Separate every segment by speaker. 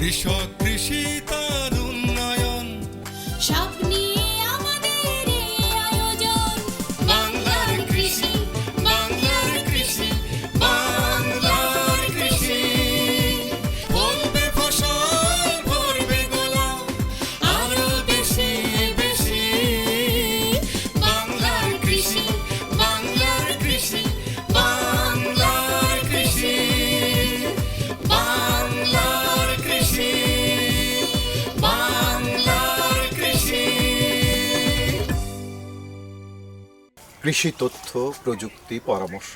Speaker 1: কৃষক কৃষি তার কৃষি
Speaker 2: তথ্য, প্রযুক্তি, পরামর্শ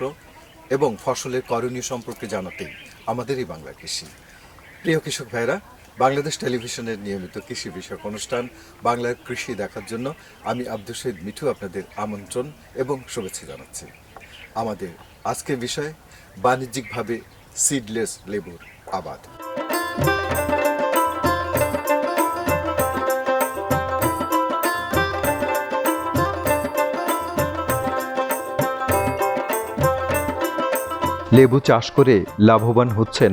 Speaker 2: এবং ফসলের করণীয় সম্পর্কে জানাতেই আমাদের এই বাংলা কৃষি। প্রিয় কৃষক ভাইরা বাংলাদেশ টেলিভিশনের নিয়মিত কৃষি বিষয়ক অনুষ্ঠান বাংলার কৃষি দেখার জন্য আমি আব্দুল শহীদ মিঠু আপনাদের আমন্ত্রণ এবং শুভেচ্ছা জানাচ্ছি। আমাদের আজকের বিষয়, বাণিজ্যিকভাবে সিডলেস লেবুর আবাদ। লেবু চাষ করে লাভবান হচ্ছেন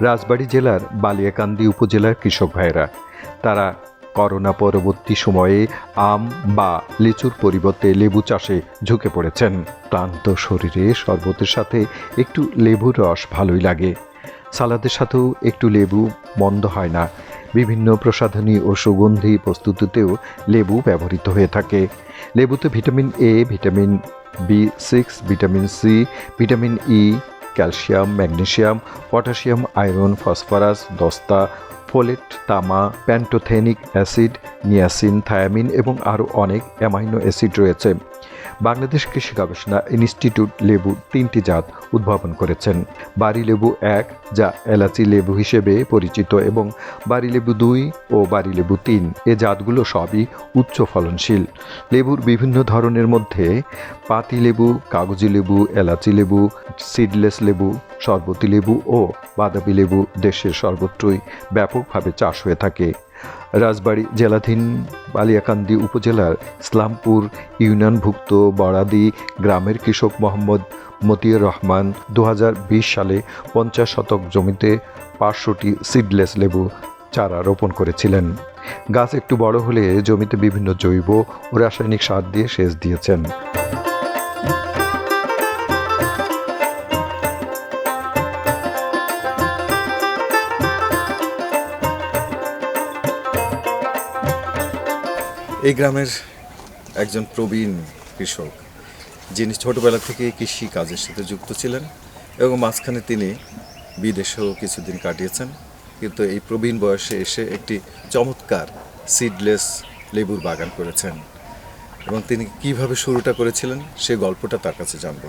Speaker 2: রাজবাড়ী জেলার বালিয়াকান্দি উপজেলার কৃষক ভাইরা তারা করোনা পরবর্তী সময়ে আম বা লিচুর পরিবর্তে লেবু চাষে ঝুঁকে পড়েছেন। ক্লান্ত শরীরে শরবতের সাথে একটু লেবুর রস ভালোই লাগে। সালাদের সাথেও একটু লেবু মন্দ হয় না। বিভিন্ন প্রসাধনী ও সুগন্ধি প্রস্তুতিতেও লেবু ব্যবহৃত হয়ে থাকে। লেবুতে vitamin A vitamin B six vitamin C vitamin E calcium, magnesium, potassium, iron, phosphorus, দস্তা, ফোলেট, তামা, প্যান্টোথেনিক অ্যাসিড, নিয়াসিন, থায়ামিন এবং আরও অনেক অ্যামাইনো অ্যাসিড রয়েছে। বাংলাদেশ কৃষি গবেষণা ইনস্টিটিউট লেবু তিনটি জাত উদ্ভাবন করেছেন। বাড়ি লেবু এক, যা এলাচি লেবু হিসেবে পরিচিত এবং বাড়ি লেবু দুই ও বাড়ি লেবু তিন। এ জাতগুলো সবই উচ্চ ফলনশীল। লেবুর বিভিন্ন ধরনের মধ্যে পাতি লেবু, কাগজি লেবু, এলাচি লেবু, সিডলেস লেবু, শরবতি লেবু ও বাদাবি লেবু দেশের সর্বত্রই ব্যাপকভাবে চাষ হয়ে থাকে। রাজবাড়ী জেলাধীন বালিয়াকান্দি উপজেলার ইসলামপুর ইউনিয়নভুক্ত বড়াদি গ্রামের কৃষক মোহাম্মদ মতিউর রহমান দু হাজার বিশ সালে পঞ্চাশ শতক জমিতে পাঁচশোটি সিডলেস লেবু চারা রোপণ করেছিলেন। গাছ একটু বড় হলে জমিতে বিভিন্ন জৈব ও রাসায়নিক সার দিয়ে সেচ দিয়েছেন। এই গ্রামের একজন প্রবীণ কৃষক যিনি ছোটবেলা থেকে কৃষি কাজের সাথে যুক্ত ছিলেন এবং মাঝখানে তিনি বিদেশেও কিছুদিন কাটিয়েছেন। কিন্তু এই প্রবীণ বয়সে এসে একটি চমৎকার সিডলেস লেবুর বাগান করেছেন এবং তিনি কীভাবে শুরুটা করেছিলেন সে গল্পটা তার কাছে জানব।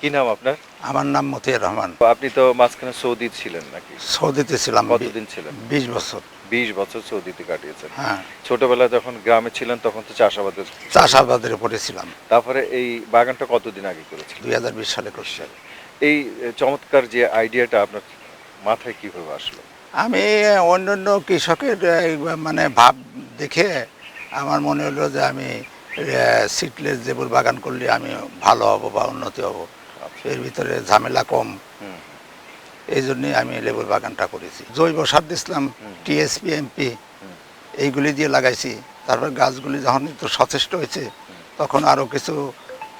Speaker 2: কি নাম আপনার?
Speaker 3: আমার নাম মতিউর রহমান।
Speaker 2: আপনি তো মাঝখানে সৌদি ছিলেন নাকি?
Speaker 3: সৌদিতে ছিলাম।
Speaker 2: কতদিন ছিলেন?
Speaker 3: বিশ বছর।
Speaker 2: বিশ বছর সৌদিতে কাটিয়েছেন।
Speaker 3: হ্যাঁ।
Speaker 2: ছোটবেলায় যখন গ্রামে ছিলেন তখন তো চাষাবাদের
Speaker 3: চাষাবাদের উপরে ছিলাম।
Speaker 2: তারপরে এই বাগানটা কতদিন আগে করেছেন
Speaker 3: দুই হাজার বিশ সালে করছি
Speaker 2: এই চমৎকার যে আইডিয়াটা আপনার মাথায় কীভাবে আসলো?
Speaker 3: আমি অন্যান্য কৃষকের মানে ভাব দেখে আমার মনে হলো যে আমি সিটলেস জেবুর বাগান করলে আমি ভালো হব বা উন্নতি হব। এর ভিতরে ঝামেলা কম। এই জন্যই আমি লেবুর বাগানটা করেছি। জৈব সার দিয়েছিলাম টিএসপি এমপি এইগুলি দিয়ে লাগাইছি। তারপর গাছগুলি যখন একটু সচেষ্ট হয়েছে তখন আরও কিছু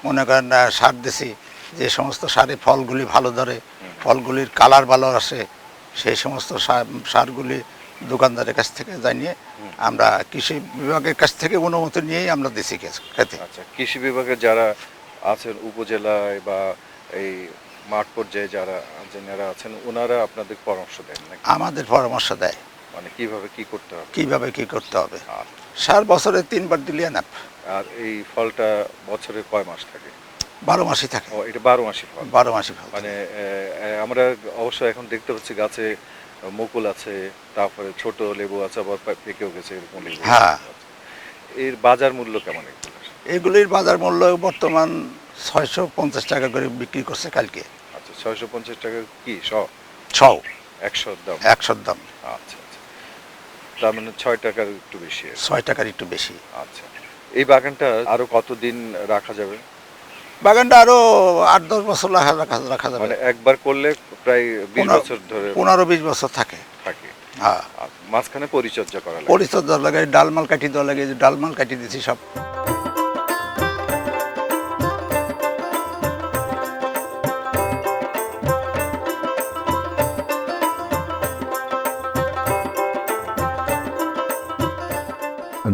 Speaker 3: মনে করেন সার দিছি যে সমস্ত সারে ফলগুলি ভালো ধরে ফলগুলির কালার ভালো আসে সেই সমস্ত সার- সারগুলি দোকানদারের কাছ থেকে জানিয়ে আমরা কৃষি বিভাগের কাছ থেকে অনুমতি নিয়েই আমরা দিছি খেতে।
Speaker 2: আচ্ছা কৃষি বিভাগের যারা আছেন উপজেলায় বা এই মাঠ পর্যায়ে যারা যারা আছেন ওনারা আপনাদের পরামর্শ দেন
Speaker 3: আমাদের পরামর্শ দেয়।
Speaker 2: মানে কীভাবে কি করতে হবে?
Speaker 3: কীভাবে কি করতে হবে? সার বছরে তিনবার দিলে না
Speaker 2: আর এই ফলটা বছরে কয় মাস থাকে?
Speaker 3: বারো মাসই থাকে।
Speaker 2: ও এটা বারো মাসি ফল?
Speaker 3: বারো মাসই ফল
Speaker 2: মানে আমরা অবশ্য এখন দেখতে পাচ্ছি গাছে মুকুল আছে তারপরে ছোট লেবু আছে আবার পেকেও গেছে এরকম লেবু
Speaker 3: হ্যাঁ।
Speaker 2: এর বাজার মূল্য কেমন এগুলো
Speaker 3: এগুলির বাজার মূল্য বর্তমান ছয়শো পঞ্চাশ টাকা করে বিক্রি করছে কালকে।
Speaker 2: ছয়শো পঞ্চাশ টাকা কি শ?
Speaker 3: ছও।
Speaker 2: একশো দাম।
Speaker 3: একশোর দাম।
Speaker 2: আচ্ছা আচ্ছা। তার মানে ছয় টাকার একটু বেশি
Speaker 3: ছয় টাকার একটু বেশি।
Speaker 2: আচ্ছা। এই বাগানটা আরও কতদিন রাখা যাবে?
Speaker 3: বাগানটা আরও আট দশ বছর রাখা রাখা রাখা যাবে।
Speaker 2: মানে একবার করলে প্রায় বিশ বছর ধরে
Speaker 3: পনেরো বিশ বছর থাকে।
Speaker 2: থাকে।
Speaker 3: হ্যাঁ।
Speaker 2: মাঝখানে পরিচর্যা করা লাগে।
Speaker 3: পরিচর্যা লাগে ডালমাল কাটি দেওয়া লাগে ডালমাল কাটি দিছি সব।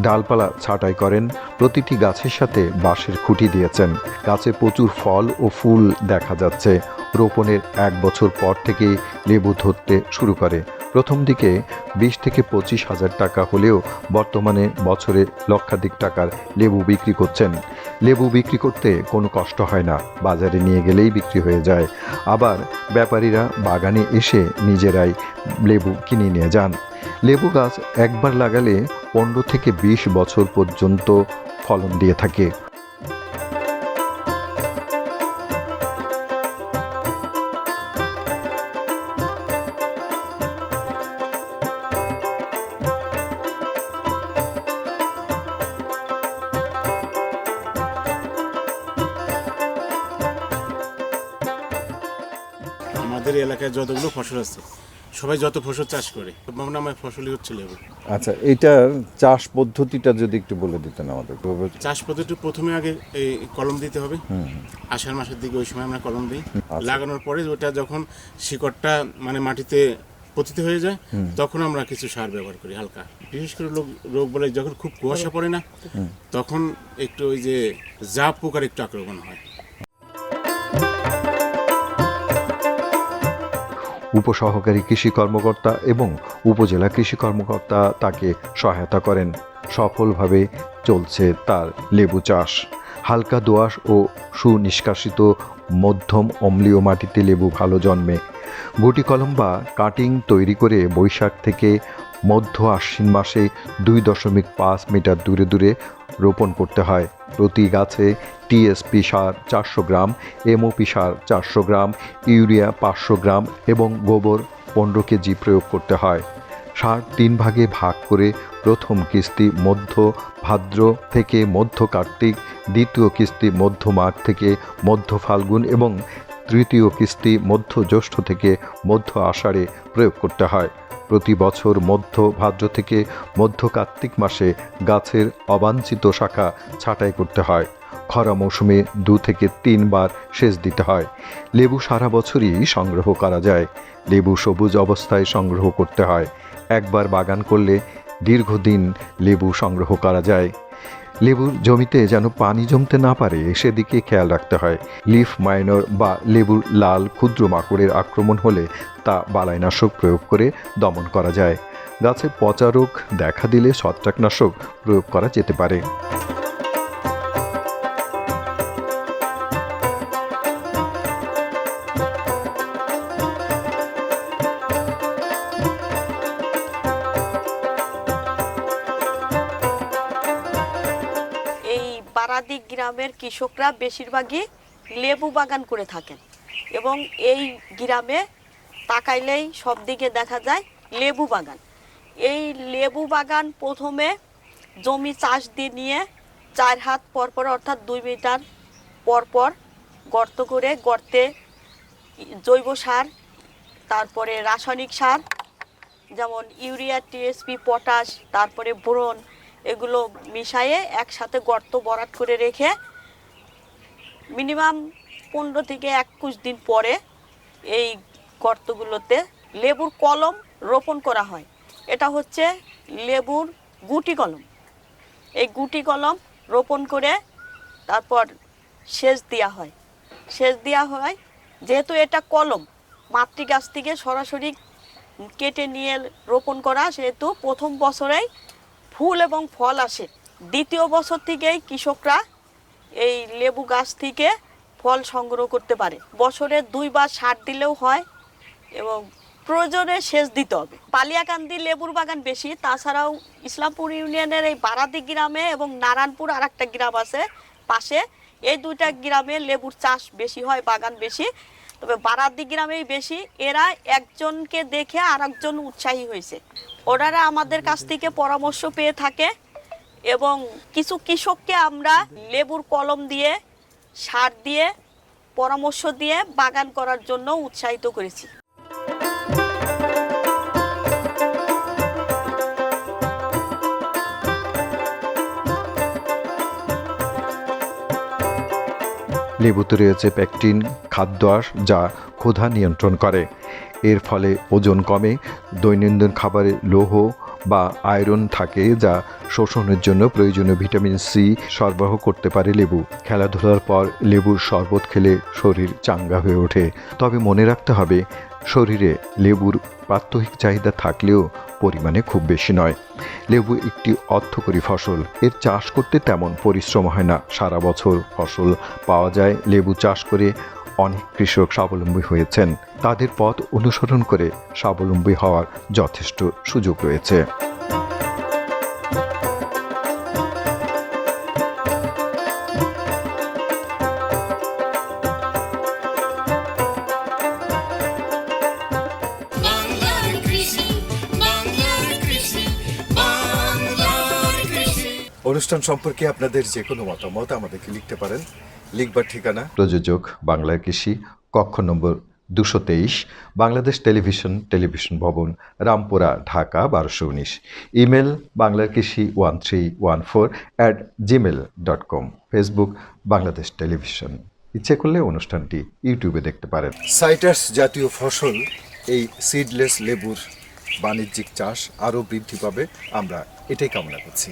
Speaker 2: ডালপালা ছাঁটাই করেন, প্রতিটি গাছের সাথে বাঁশের খুঁটি দিয়েছেন। গাছে প্রচুর ফল ও ফুল দেখা যাচ্ছে। রোপণের এক বছর পর থেকে লেবু ধরতে শুরু করে। প্রথম দিকে বিশ থেকে পঁচিশ হাজার টাকা হলেও বর্তমানে বছরে লক্ষাধিক টাকার লেবু বিক্রি করছেন। লেবু বিক্রি করতে কোনো কষ্ট হয় না, বাজারে নিয়ে গেলেই বিক্রি হয়ে যায়। আবার ব্যাপারীরা বাগানে এসে নিজেরাই লেবু কিনে নিয়ে যান। লেবু গাছ একবার লাগালে পনেরো থেকে বিশ বছর পর্যন্ত ফলন দিয়ে থাকে।
Speaker 4: আমাদের এলাকায় যতগুলো ফসল আছে, সবাই যত ফসল চাষ করে আমার ফসলই হচ্ছে লেবু।
Speaker 5: আচ্ছা এটার চাষ পদ্ধতিটা যদি একটু বলে দিতেন আমাদের।
Speaker 4: চাষ পদ্ধতি প্রথমে আগে এই কলম দিতে হবে। আষাঢ় মাসের দিকে ওই সময় আমরা কলম দিই। লাগানোর পরে ওটা যখন শিকড়টা মানে মাটিতে পতিত হয়ে যায় তখন আমরা কিছু সার ব্যবহার করি হালকা। বিশেষ করে লোক রোগ বলে যখন খুব কুয়াশা পড়ে না তখন একটু ওই যে জাপ পোকার একটু আক্রমণ হয়।
Speaker 2: উপসহকারী কৃষি কর্মকর্তা এবং উপজেলা কৃষি কর্মকর্তা তাকে সহায়তা করেন। সফলভাবে চলছে তার লেবু চাষ। হালকা দোআঁশ ও সুনিষ্কাশিত মধ্যম অম্লীয় মাটিতে লেবু ভালো জন্মে। গুটি কলম বা কাটিং তৈরি করে বৈশাখ থেকে মধ্য আশ্বিন মাসে দুই দশমিক পাঁচ মিটার দূরে দূরে রোপণ করতে হয়। প্রতি গাছে টিএসপি সার চারশো গ্রাম, এমওপি সার চারশো গ্রাম, ইউরিয়া পাঁচশো গ্রাম এবং গোবর পনেরো কেজি প্রয়োগ করতে হয়। সার তিন ভাগে ভাগ করে প্রথম কিস্তি মধ্য ভাদ্র থেকে মধ্য কার্তিক, দ্বিতীয় কিস্তি মধ্য মাঘ থেকে মধ্য ফাল্গুন এবং তৃতীয় কিস্তি মধ্য জ্যৈষ্ঠ থেকে মধ্য আষাঢ়ে প্রয়োগ করতে হয়। প্রতি বছর মধ্য ভাদ্র থেকে মধ্য কার্তিক মাসে গাছের অবাঞ্ছিত শাখা ছাঁটাই করতে হয়। খরা মৌসুমে দু থেকে তিনবার সেচ দিতে হয়। লেবু সারা বছরই সংগ্রহ করা যায়। লেবু সবুজ অবস্থায় সংগ্রহ করতে হয়। একবার বাগান করলে দীর্ঘদিন লেবু সংগ্রহ করা যায়। লেবুর জমিতে যেন পানি জমতে না পারে, সেদিকে খেয়াল রাখতে হয়। লিফ মাইনর বা লেবুর লাল ক্ষুদ্র মাকড়ের আক্রমণ হলে তা বালাইনাশক প্রয়োগ করে দমন করা যায়। গাছে পচা রোগ দেখা দিলে ছত্রাকনাশক প্রয়োগ করা যেতে পারে।
Speaker 6: গ্রামের কৃষকরা বেশিরভাগই লেবু বাগান করে থাকেন। এবং এই গ্রামে তাকাইলেই সব দিকে দেখা যায় লেবু বাগান। এই লেবু বাগান প্রথমে জমি চাষ দিয়ে নিয়ে চার হাত পরপর অর্থাৎ দুই মিটার পরপর গর্ত করে গর্তে জৈব সার, তারপরে রাসায়নিক সার, যেমন ইউরিয়া, টিএসপি, পটাশ, তারপরে বোরন এগুলো মিশায়ে একসাথে গর্ত বরাট করে রেখে মিনিমাম পনেরো থেকে একুশ দিন পরে এই গর্তগুলোতে লেবুর কলম রোপণ করা হয়। এটা হচ্ছে লেবুর গুটি কলম। এই গুটি কলম রোপণ করে তারপর সেচ দেওয়া হয়। সেচ দেওয়া হয়, যেহেতু এটা কলম মাতৃ গাছ থেকে সরাসরি কেটে নিয়ে রোপণ করা সেহেতু প্রথম বছরেই ফুল এবং ফল আসে। দ্বিতীয় বছর থেকেই কৃষকরা এই লেবু গাছ থেকে ফল সংগ্রহ করতে পারে। বছরে দুইবার সার দিলেও হয় এবং প্রয়োজনে সেচ দিতে হবে। পালিয়াকান্দি লেবুর বাগান বেশি, তাছাড়াও ইসলামপুর ইউনিয়নের এই বারাদি গ্রামে এবং নারায়ণপুর আর একটা গ্রাম আছে পাশে। এই দুইটা গ্রামে লেবুর চাষ বেশি হয়, বাগান বেশি। তবে বারাদি গ্রামেই বেশি। এরা একজনকে দেখে আর একজন উৎসাহী হয়েছে। ওনারা আমাদের কাছ থেকে পরামর্শ পেয়ে থাকে এবং কিছু কৃষককে আমরা লেবুর কলম দিয়ে, সার দিয়ে, পরামর্শ দিয়ে বাগান করার জন্য উৎসাহিত করেছি।
Speaker 2: লেবুতে রয়েছে প্যাকটিন খাদ্য আঁশ যা ক্ষুধা নিয়ন্ত্রণ করে। এর ফলে ওজন কমে, দৈনন্দিন খাবারে লৌহ বা আয়রন থাকে যা শোষণের জন্য প্রয়োজনীয় ভিটামিন সি সরবরাহ করতে পারে লেবু। খেলাধুলার পর লেবুর শরবত খেলে শরীর চাঙ্গা হয়ে ওঠে। তবে মনে রাখতে হবে শরীরে লেবুর প্রাত্যহিক চাহিদা থাকলেও পরিমাণে খুব বেশি নয়। লেবু একটি অর্থকরী ফসল। এর চাষ করতে তেমন পরিশ্রম হয় না। সারা বছর ফসল পাওয়া যায়। লেবু চাষ করে অনেক কৃষক স্বাবলম্বী হয়েছেন। তাদের পথ অনুসরণ করে স্বাবলম্বী হওয়ার যথেষ্ট সুযোগ রয়েছে।
Speaker 5: অনুষ্ঠান সম্পর্কে আপনাদের যে কোনো মতামত আমাদেরকে লিখতে পারেন। লিখবার ঠিকানা?
Speaker 2: প্রযোজক বাংলা কৃষি কক্ষ নম্বর দুশো তেইশ বাংলাদেশ টেলিভিশন টেলিভিশন ভবন রামপুরা ঢাকা বারোশো উনিশ। Email Bangla krishi one three one four at Gmail dot com Facebook Bangladesh television. ইচ্ছে করলে অনুষ্ঠানটি ইউটিউবে দেখতে পারেন।
Speaker 5: সাইটাস জাতীয় ফসল এই সিডলেস লেবুর বাণিজ্যিক চাষ আরও বৃদ্ধি পাবে। আমরা এটাই কামনা করছি।